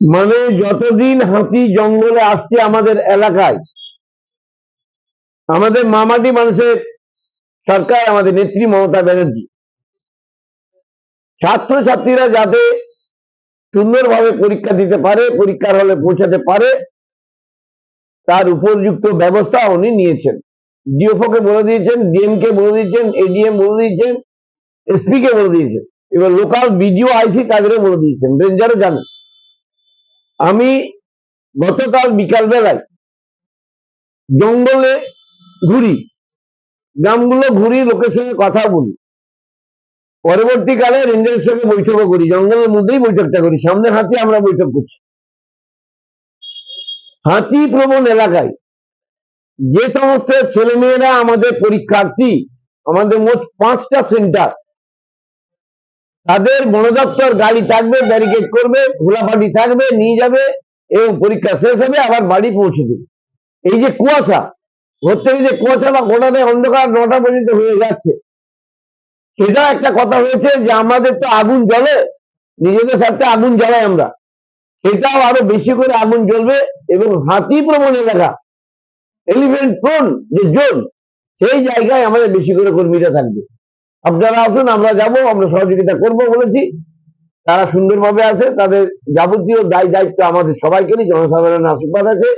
মানে যতদিন হাতি জঙ্গলে আসছে আমাদের এলাকায়, আমাদের মামাটি মানুষের সরকার, আমাদের নেত্রী মমতা ব্যানার্জি। ছাত্রছাত্রীরা যাতে সুন্দরভাবে পরীক্ষা দিতে পারে, পরীক্ষার হলে পৌঁছাতে পারে, তার উপযুক্ত ব্যবস্থা উনি নিয়েছেন। ডিএফও কে বলে দিয়েছেন ডিএম কে বলে দিয়েছেন, এডিএম বলে দিয়েছেন এসপি কে বলে দিয়েছেন। এবার লোকাল বিডিও আইসি তাদেরও বলে দিয়েছেন। রেঞ্জারও জানেন। আমি গতকাল বিকাল বেলায় জঙ্গলে ঘুরি। গ্রামগুলো ঘুরি, লোকের সঙ্গে কথা বলি। পরবর্তীকালে রেঞ্জারের সঙ্গে বৈঠকও করি। জঙ্গলের মধ্যেই বৈঠকটা করি। সামনে হাতি আমরা বৈঠক করছি। হাতি প্রবণ এলাকায় যে সমস্ত ছেলেমেয়েরা আমাদের পরীক্ষার্থী, আমাদের মোট পাঁচটা সেন্টার তাদের বন দপ্তর গাড়ি থাকবে ব্যারিকেড করবে ঘোলাপাটি থাকবে, নিয়ে যাবে, এবং পরীক্ষা শেষ হবে, আবার বাড়ি পৌঁছে দেবে। এই যে কুয়াশা থেকে যে কুয়াশা বা গোটাতে অন্ধকার নটা পর্যন্ত হয়ে যাচ্ছে। সেটা একটা কথা হয়েছে যে আমাদের তো আগুন জ্বলে, নিজেদের স্বার্থে আগুন জ্বালাই আমরা। সেটাও আরও বেশি করে আগুন জ্বলবে, এবং হাতি প্রবণ এলাকা এলিফেন্ট প্রোন যে জোন, সেই জায়গায় আমাদের বেশি করে কর্মীরা থাকবে। আপনারা আসুন, আমরা যাব, আমরা সহযোগিতা করব বলেছি। তারা সুন্দরভাবে আছে, তাদের যাবতীয় দায় দায়িত্ব আমাদের সবাইকেরই জনসাধারণের আশীর্বাদ আছে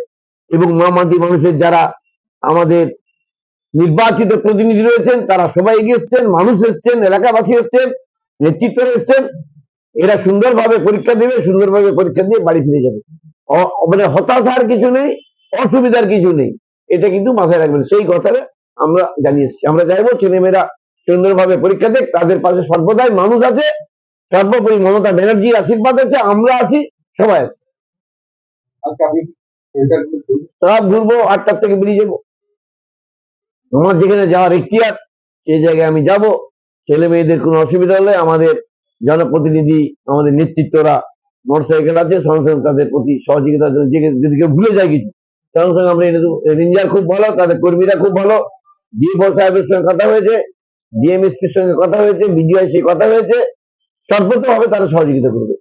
এবং মা মাটি মানুষের যারা আমাদের নির্বাচিত প্রতিনিধি রয়েছেন, তারা সবাই এগিয়ে এসছেন, মানুষ এসছেন, এলাকাবাসী এসছেন নেতৃত্বরা এসছেন, এরা সুন্দরভাবে পরীক্ষা দেবে, সুন্দরভাবে পরীক্ষা দিয়ে বাড়ি ফিরে যাবে। মানে হতাশার কিছু নেই, অসুবিধার কিছু নেই, এটা কিন্তু মাথায় রাখবেন। সেই কথাটা আমরা জানিয়ে এসেছি। আমরা চাইব ছেলেমেয়েরা সুন্দরভাবে পরীক্ষা দেখ তাদের পাশে সর্বদাই মানুষ আছে সর্বোপরি মমতা ব্যানার্জির আশীর্বাদ আছে আমরা আছি সবাই আছে। আজকে সব ঘুরবো আটটার থেকে বেরিয়ে যাব। আমার যেখানে যাওয়ার ইখতিয়ার সেই জায়গায় আমি যাব ছেলে মেয়েদের কোনো অসুবিধা হলে আমাদের জনপ্রতিনিধি আমাদের নেতৃত্বরা মোটরসাইকেল আছে সঙ্গে সঙ্গে তাদের প্রতি যে- যদি কেউ ভুলে যায় কিছু সঙ্গে সঙ্গে আমরা এনে দেবো। রেঞ্জার খুব ভালো তাদের কর্মীরা খুব ভালো ডিএফও সাহেবের সঙ্গে কথা হয়েছে ডিএমএসপির সঙ্গে কথা হয়েছে বিডিআইসি কথা হয়েছে সর্বতভাবে তারা সহযোগিতা করবে।